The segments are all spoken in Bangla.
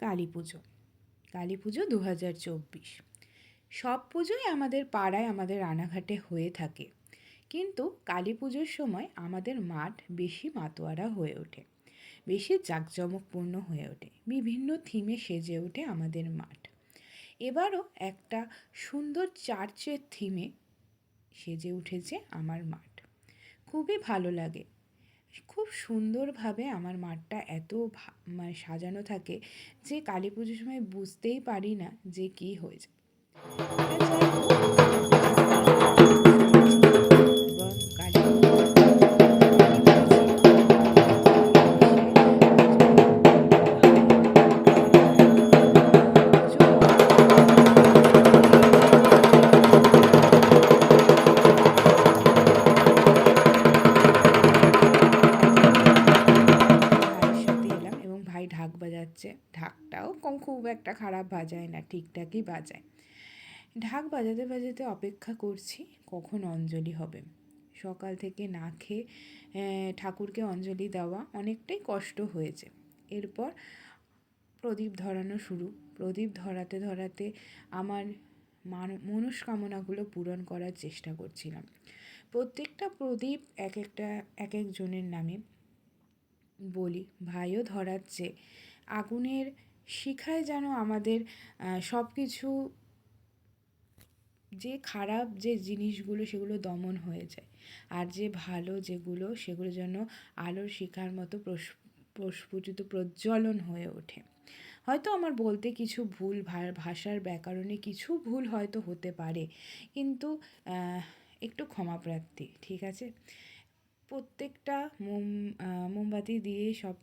কালী পুজো। কালী পুজো দু হাজার চব্বিশ। সব পুজোই আমাদের পাড়ায় আমাদের রানাঘাটে হয়ে থাকে। কিন্তু কালী পুজোর সময় আমাদের মাঠ বেশি মাতোয়ারা হয়ে ওঠে। বেশি জাঁকজমকপূর্ণ হয়ে ওঠে। বিভিন্ন থিমে সেজে ওঠে আমাদের মাঠ। এবারও একটা সুন্দর চার্চের থিমে সেজে উঠেছে আমার মাঠ। খুবই ভালো লাগে। খুব সুন্দরভাবে আমার মাঠটা এত মানে সাজানো থাকে যে কালী পুজোর সময় বুঝতেই পারি না যে কী হয়েছে। বাজাচ্ছে ঢাকটাও কম খুব একটা খারাপ বাজায় না, ঠিকঠাকই বাজায়। ঢাক বাজাতে বাজাতে অপেক্ষা করছি কখন অঞ্জলি হবে। সকাল থেকে না খেয়ে ঠাকুরকে অঞ্জলি দেওয়া অনেকটাই কষ্ট হয়েছে। এরপর প্রদীপ ধরানো শুরু। প্রদীপ ধরাতে ধরাতে আমার মান- মনস্কামনাগুলো পূরণ করার চেষ্টা করছিলাম। প্রত্যেকটা প্রদীপ এক একটা, এক একজনের নামে বলি, ভাইও ধরাচ্ছে। আগুনের শিখায় যেন আমাদের সব কিছু যে খারাপ যে জিনিসগুলো সেগুলো দমন হয়ে যায়। আর যে ভালো যেগুলো সেগুলো যেন আলোর শিখার মতো প্রস- প্রস্ফুটিত প্রজ্বলন হয়ে ওঠে। হয়তো আমার বলতে কিছু ভুল ভাষার ব্যাকরণে কিছু ভুল হয়তো হতে পারে। কিন্তু একটু ক্ষমাপ্রার্থী ঠিক আছে? প্রত্যেকটা মোম মোমবাতি দিয়ে সব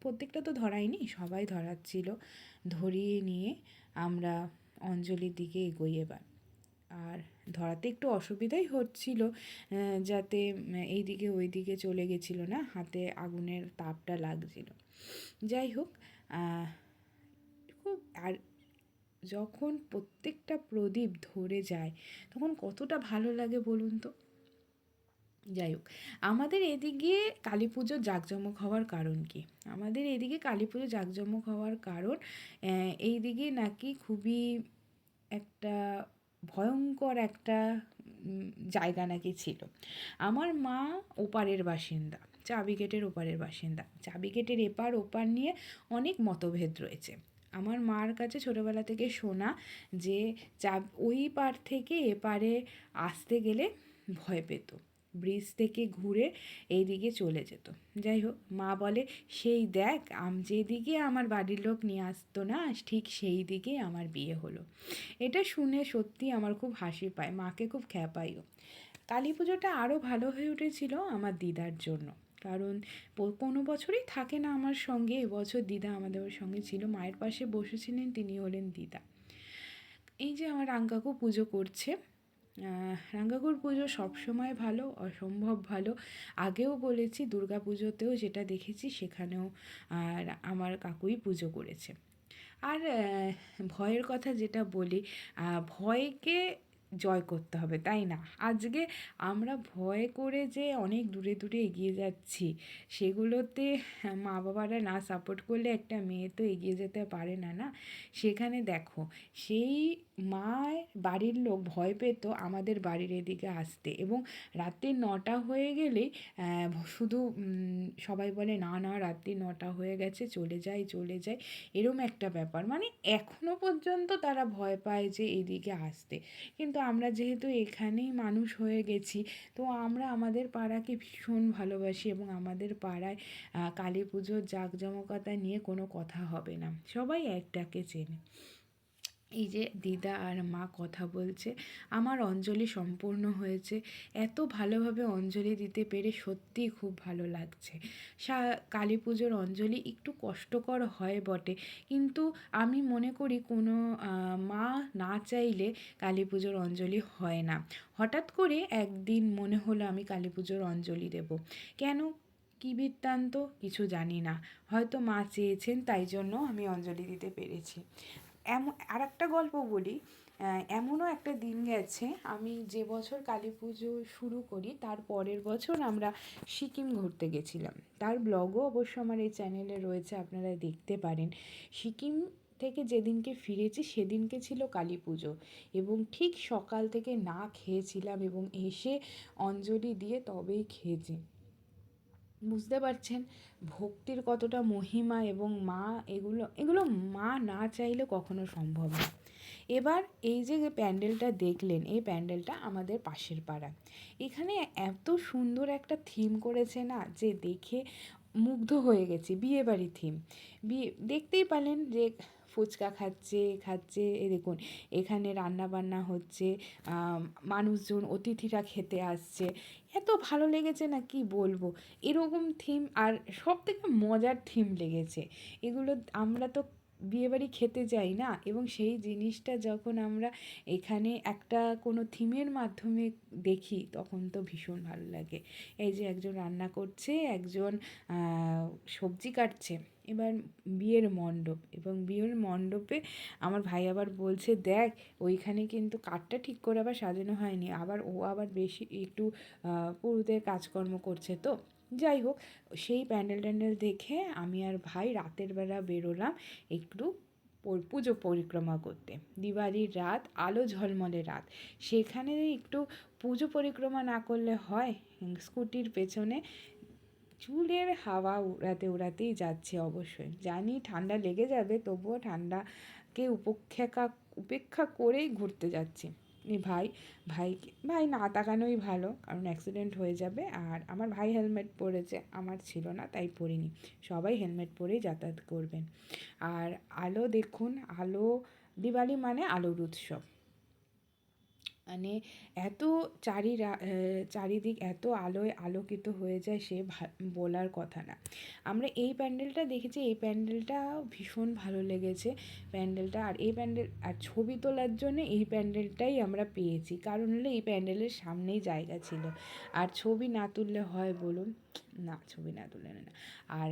প্রত্যেকটা তো ধরাইনি সবাই ধরাচ্ছিল। ধরিয়ে নিয়ে আমরা অঞ্জলির দিকে এগোই এবার। আর ধরাতে একটু অসুবিধাই হচ্ছিল যাতে উম, ওই দিকে চলে গেছিল না হাতে আগুনের তাপটা লাগছিল। যাই হোক খুব আর যখন প্রত্যেকটা প্রদীপ ধরে যায় তখন কতটা ভালো লাগে বলুন তো? যাই হোক আমাদের এদিকে কালী পুজো জাঁকজমক হওয়ার কারণ কি? আমাদের এদিকে কালী পুজো জাঁকজমক হওয়ার কারণ আহ, এইদিকে নাকি খুবই একটা ভয়ঙ্কর একটা জায়গা নাকি ছিল। আমার মা ওপারের বাসিন্দা চাবি গেটের ওপারের বাসিন্দা। চাবি গেটের এপার ওপার নিয়ে অনেক মতভেদ রয়েছে। আমার মার কাছে ছোটোবেলা থেকে শোনা যে চা ওই পার থেকে এপারে আসতে গেলে ভয় পেত। ব্রিজ থেকে ঘুরে এইদিকে চলে যেত। যাই হোক, মা বলে, সেই দেখ, আম যেদিকে আমার বাড়ির লোক নিয়ে আসতো না, ঠিক সেই দিকেই আমার বিয়ে হলো। এটা শুনে সত্যি আমার খুব হাসি পায়, মাকে খুব খ্যাপাইও। কালী পুজোটা আরও ভালো হয়ে উঠেছিল আমার দিদার জন্য। কারণ কোনো বছরই থাকে না আমার সঙ্গে, এবছর দিদা আমাদের সঙ্গে ছিল, মায়ের পাশে বসেছিলেন, তিনি হলেন দিদা। এই যে আমার রাঙ্কাকু পুজো করছে রাঙ্গাকুর পুজো সবসময় ভালো, অসম্ভব ভালো। আগেও বলেছি দুর্গা পুজোতেও যেটা দেখেছি, সেখানেও আর আমার কাকুই পুজো করেছে। আর ভয়ের কথা যেটা বলি ভয়কে জয় করতে হবে, তাই না? আজকে আমরা ভয় করে যে অনেক দূরে দূরে এগিয়ে যাচ্ছি, সেগুলোতে মা বাবারা না সাপোর্ট করলে একটা মেয়ে তো এগিয়ে যেতে পারে না না? সেখানে দেখো, সেই মায়ের বাড়ির লোক ভয় পেত আমাদের বাড়ির এদিকে আসতে এবং রাত্রি নটা হয়ে গেলে শুধু সবাই বলে, না না, রাত্রি নটা হয়ে গেছে, চলে যাই চলে যাই। এরম একটা ব্যাপার। মানে এখনও পর্যন্ত তারা ভয় পায় যে এদিকে আসতে। কিন্তু আমরা যেহেতু এখানেই মানুষ হয়ে গেছি, তো আমরা আমাদের পাড়াকে ভীষণ ভালোবাসি এবং আমাদের পাড়ায় কালী পুজোর জাঁকজমকতা নিয়ে কোনো কথা হবে না। সবাই একটাকে চেনে। এই যে দিদা আর মা কথা বলছে, আমার অঞ্জলি সম্পূর্ণ হয়েছে। এত ভালোভাবে অঞ্জলি দিতে পেরে সত্যিই খুব ভালো লাগছে। সা, কালী পুজোর অঞ্জলি একটু কষ্টকর হয় বটে, কিন্তু আমি মনে করি কোনো মা না চাইলে কালী পুজোর অঞ্জলি হয় না। হঠাৎ করে একদিন মনে হলো আমি কালী পুজোর অঞ্জলি দেব। কেন? কী বৃত্তান্ত? কিছু জানি না। হয়তো মা চেয়েছেন, তাই জন্য আমি অঞ্জলি দিতে পেরেছি। এমন আর একটা গল্প বলি। এমনও একটা দিন গেছে, আমি যে বছর কালী পুজো শুরু করি, তার পরের বছর আমরা সিকিম ঘুরতে গেছিলাম। তার ব্লগও অবশ্য আমার এই চ্যানেলে রয়েছে, আপনারা দেখতে পারেন। সিকিম থেকে যেদিনকে ফিরেছি, সেদিনকে ছিল কালী পুজো। এবং ঠিক সকাল থেকে না খেয়েছিলাম এবং এসে অঞ্জলি দিয়ে তবেই খেয়েছি। বুঝতে পারছেন ভক্তির কতটা মহিমা এবং মা এগুলো এগুলো মা না চাইলে কখনো সম্ভব না। এবার এই যে প্যান্ডেলটা দেখলেন, এই প্যান্ডেলটা আমাদের পাশের পাড়া। এখানে এত সুন্দর একটা থিম করেছে না যে দেখে মুগ্ধ হয়ে গেছি বিয়েবাড়ি থিম বিয়ে, দেখতেই পারলেন যে ফুচকা খাচ্ছে খাচ্ছে এ দেখুন। এখানে রান্না বান্না হচ্ছে মানুষজন অতিথিরা খেতে আসছে। এত ভালো লেগেছে না কি বলব? এরকম থিম আর সব থেকে মজার থিম লেগেছে। এগুলো আমরা তো বিয়েবাড়ি খেতে যাই না? এবং সেই জিনিসটা যখন আমরা এখানে একটা কোনো থিমের মাধ্যমে দেখি, তখন তো ভীষণ ভালো লাগে। এই যে একজন রান্না করছে, একজন সবজি কাটছে। এবার বিয়ের মণ্ডপ, এবং বিয়ের মণ্ডপে আমার ভাই আবার বলছে, দেখ, ওইখানে কিন্তু কাঠটা ঠিক করে আবার সাজানো হয়নি, আবার ও আবার বেশি একটু পুরুদের কাজকর্ম করছে তো। যাই হোক, সেই প্যান্ডেল ট্যান্ডেল দেখে আমি আর ভাই রাতের বেলা বেরোলাম একটু পুজো পরিক্রমা করতে। দিওয়ালির রাত, আলো ঝলমলে রাত। সেখানে একটু পুজো পরিক্রমা না করলে হয়, স্কুটির পেছনে চুলের হাওয়া উড়াতে উড়াতেই যাচ্ছে অবশ্যই। জানি ঠান্ডা লেগে যাবে, তবুও ঠান্ডাকে উপেক্ষা উপেক্ষা করেই ঘুরতে যাচ্ছি। ভাই ভাইকে ভাই না তাকানোই ভালো, কারণ অ্যাক্সিডেন্ট হয়ে যাবে আর আমার ভাই হেলমেট পরেছে, আমার ছিল না তাই পরিনি। সবাই হেলমেট পরেই যাতায়াত করবেন। আর আলো দেখুন, আলো, দিওয়ালি মানে আলোর উৎসব। মানে এত চারি চারিদিক এত আলোয় আলোকিত হয়ে যায় সে বলার কথা না। আমরা এই প্যান্ডেলটা দেখেছি, এই প্যান্ডেলটা ভীষণ ভালো লেগেছে প্যান্ডেলটা। আর এই প্যান্ডেল, আর ছবি তোলার জন্য এই প্যান্ডেলটাই আমরা পেয়েছি। কারণ হলো এই প্যান্ডেলের সামনেই জায়গা ছিল। আর ছবি না তুললে হয় বলুন, না, ছবি না তুললে না। আর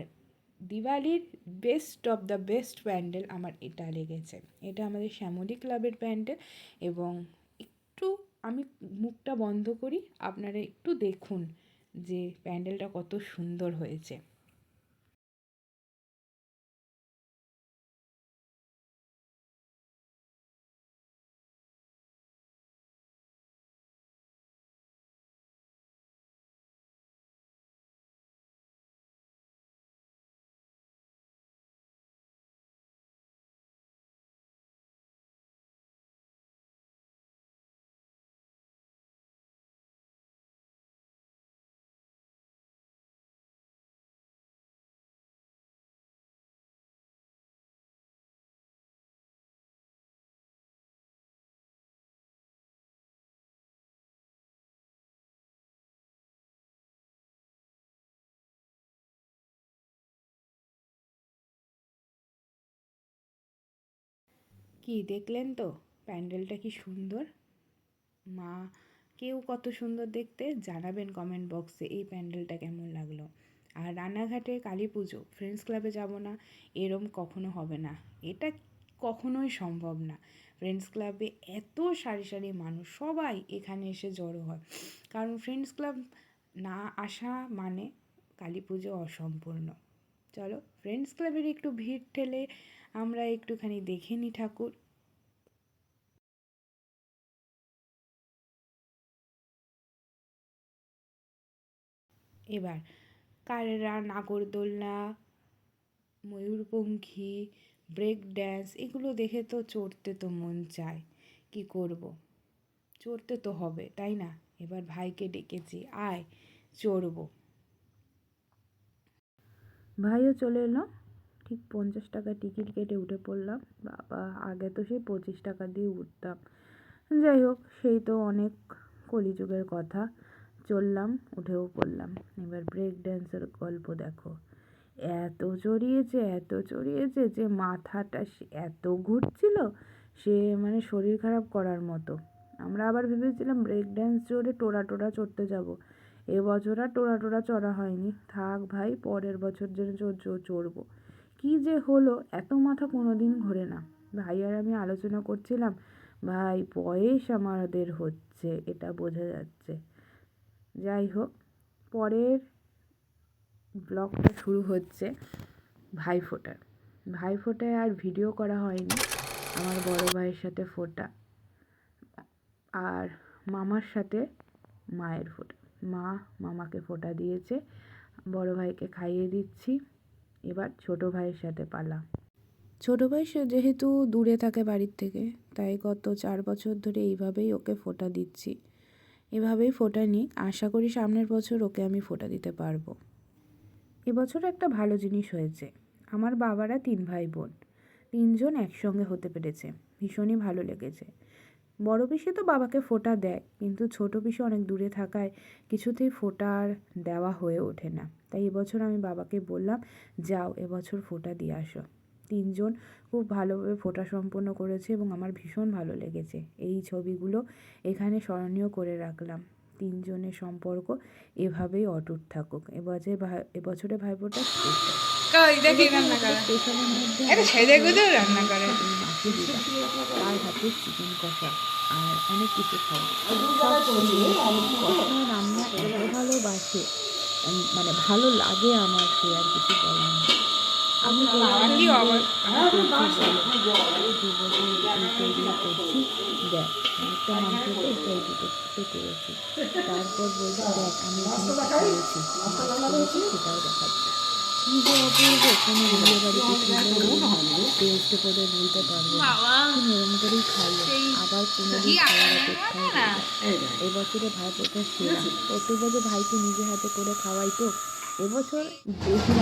দিওয়ালির best of the best pandal আমার এটা লেগেছে। এটা আমাদের শ্যামলী ক্লাবের প্যান্ডেল এবং আমি মুখটা বন্ধ করি আপনারা একটু দেখুন যে প্যান্ডেলটা কত সুন্দর হয়েছে। কি দেখলেন তো? প্যান্ডেলটা কি সুন্দর? মা, কেউ কত সুন্দর দেখতে? জানাবেন কমেন্ট বক্সে এই প্যান্ডেলটা কেমন লাগল। আর রানাঘাটে কালী পুজো ফ্রেন্ডস ক্লাবে যাব না, এরম কখনো হবে না। এটা কখনোই সম্ভব না। ফ্রেন্ডস ক্লাবে এত সারি সারি মানুষ, সবাই এখানে এসে জড়ো হয়। কারণ ফ্রেন্ডস ক্লাব না আসা মানে কালী পুজো অসম্পূর্ণ। চলো ফ্রেন্ডস ক্লাবের একটু ভিড় ঠেলে আমরা একটুখানি দেখে নিই ঠাকুর। এবার কারেরা, নাগরদোলনা, ময়ূরপঙ্খী ব্রেক ড্যান্স এগুলো দেখে তো চড়তে তো মন চায়। কি করব? চড়তে তো হবে, তাই না? এবার ভাইকে ডেকেছি, আয়, চড়বো। ভাইও চলে এলো। ঠিক পঞ্চাশ টাকা টিকিট কেটে উঠে পড়লাম। বাবা, আগে তো সেই পঁচিশ টাকা দিয়ে উঠতাম। যাই হোক, সেই তো অনেক কলিযুগের কথা। চললাম, উঠেও পড়লাম। এবার ব্রেক ড্যান্সের গল্প দেখো। এত চড়িয়েছে এত চড়িয়েছে যে মাথাটা এত ঘুরছিল, সে মানে শরীর খারাপ করার মতো। আমরা আবার ভেবেছিলাম ব্রেক ড্যান্স চড়ে টোরা টোরা চড়তে যাব। এবছর আর টোরা টোরা চড়া হয়নি। থাক ভাই, পরের বছর যেন চড়বো। কী যে হলো, এত মাথা কোনো দিন ঘোরে না। ভাই আর আমি আলোচনা করছিলাম, ভাই, বয়স আমাদের হচ্ছে, এটা বোঝা যাচ্ছে। যাই হোক, পরের ব্লগটা শুরু হচ্ছে ভাইফোঁটার। ভাইফোঁটায় আর ভিডিও করা হয়নি, আমার বড় ভাইয়ের সাথে ফোটা, আর মামার সাথে মায়ের ফোঁটা। মা মামাকে ফোঁটা দিয়েছে, বড় ভাইকে খাইয়ে দিচ্ছি। এবার ছোট ভাইয়ের সাথে পালা। ছোট ভাই সে যেহেতু দূরে থাকে বাড়ির থেকে তাই গত চার বছর ধরে এইভাবেই ওকে ফোঁটা দিচ্ছি। এভাবেই ফোটা নিই আশা করি সামনের বছর ওকে আমি ফোটা দিতে পারব। এবছর একটা ভালো জিনিস হয়েছে। আমার বাবারা তিন ভাই বোন তিনজন একসঙ্গে হতে পেরেছে ভীষণই ভালো লেগেছে। বড় পিসি তো বাবাকে ফোঁটা দেয় কিন্তু ছোট পিসি অনেক দূরে থাকায় কিছুতেই ফোঁটা আর দেওয়া হয়ে ওঠে না। তাই এবছর আমি বাবাকে বললাম যাও এবছর ফোঁটা দিয়ে আসো। তিনজন খুব ভালোভাবে ফোঁটা সম্পন্ন করেছে এবং আমার ভীষণ ভালো লেগেছে। এই ছবিগুলো এখানে স্মরণীয় করে রাখলাম। তিনজনের সম্পর্ক এভাবেই অটুট থাকুক। এবছর ভাই এবছরে ভাইফোঁটা রান্না করে। তার হাতে চিকেন কষা আর অনেক কিছু খাওয়া সব রান্না এত ভালোবাসে। মানে ভালো লাগে আমার সে আর কিছু বলার আমি তৈরি করছি। দেখ একটা মাংস তারপর বলছি দেখ আমি করেছি সেটাও দেখাচ্ছি। বাড়িতে বলতে করেই আবার কোনো দিন এবছরে ভাই প্রথম সেরা প্রত্যেক বছর ভাইকে নিজের হাতে করে খাওয়াই তো। এবছর বেশি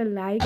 একটা লাইক